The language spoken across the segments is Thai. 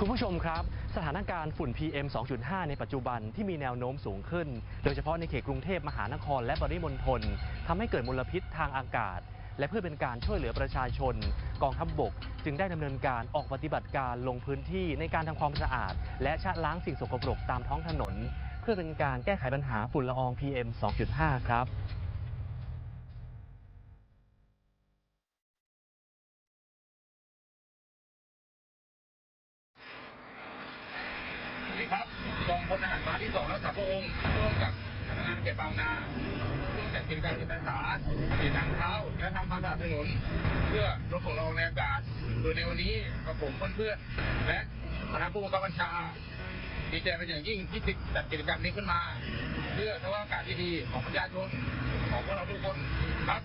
คุณผู้ชมครับ สถานการณ์ฝุ่น PM 2.5 ในปัจจุบันที่มีแนวโน้มสูงขึ้น โดยเฉพาะในเขตกรุงเทพมหานครและปริมณฑลทำให้เกิดมลพิษทางอากาศ และเพื่อเป็นการช่วยเหลือประชาชน กองทัพบบก จึงได้ดำเนินการออกปฏิบัติการลงพื้นที่ในการทำความสะอาด และชะล้างสิ่งสกปรกตามท้องถนน เพื่อเป็นการแก้ไขปัญหาฝุ่นละออง PM 2.5 ครับ พลทหารมาที่สองรักษาพระองค์ร่วมกับสำนักงานเขตบางนาร่วมจัดกิจกรรมจิตอาสาสีทางเท้าและทำความสะอาดถนนเพื่อลดฝุ่นละอองในอากาศโดยในวันนี้กับผมเพื่อนๆและคณะผู้บังคับบัญชาดีใจเป็นอย่างยิ่งที่จัดกิจกรรมนี้ขึ้นมา เพื่อสภาพอากาศที่ดีของประชาชนของพวกเราทุกคนครับ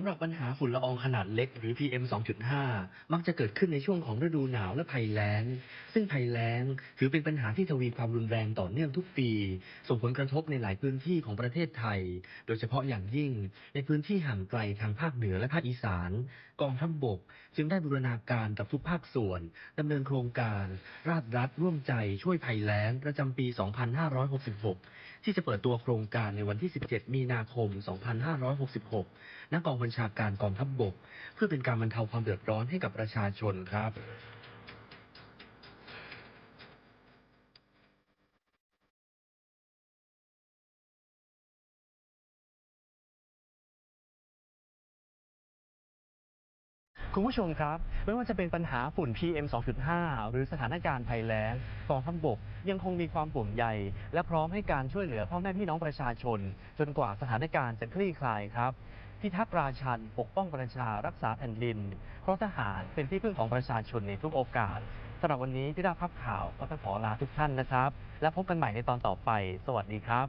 ำหรับปัญหาฝุ่นละอองขนาดเล็กหรือ PM 2.5 มักจะเกิดขึ้นในช่วงของฤดูหนาวและภัยแล้ง ซึ่งภัยแล้งถือเป็นปัญหาที่ทวีความรุนแรงต่อเนื่องทุกปี ส่งผลกระทบในหลายพื้นที่ของประเทศไทย โดยเฉพาะอย่างยิ่งในพื้นที่ห่างไกลทางภาคเหนือและภาคอีสาน กองทัพบบก จึงได้บูรณาการกับทุกภาคส่วนดำเนินโครงการ ราชรัฐร่วมใจช่วยภัยแล้งประจำปี 2566 ที่จะเปิดตัวโครงการในวันที่ 17 มีนาคม 2566ณกองบัญชาการกองทัพบบก เพื่อเป็นการบรรเทาความเดือดร้อนให้กับประชาชนครับคุณผู้ชมครับ ไม่ว่าจะเป็นปัญหาฝุ่น PM 2.5 หรือสถานการณ์ภัยแล้งกองทัพบกยังคงมีความห่วงใย และพร้อมให้การช่วยเหลือพ่อแม่พี่น้องประชาชน จนกว่าสถานการณ์จะคลี่คลายครับ พิทักษ์ราชันปกป้องประชารักษาแผ่นดิน เพราะทหารเป็นที่พึ่งของประชาชนในทุกโอกาสสำหรับวันนี้ที่ได้ภาพข่าวก็ต้องขอลาทุกท่านนะครับ และพบกันใหม่ในตอนต่อไป สวัสดีครับ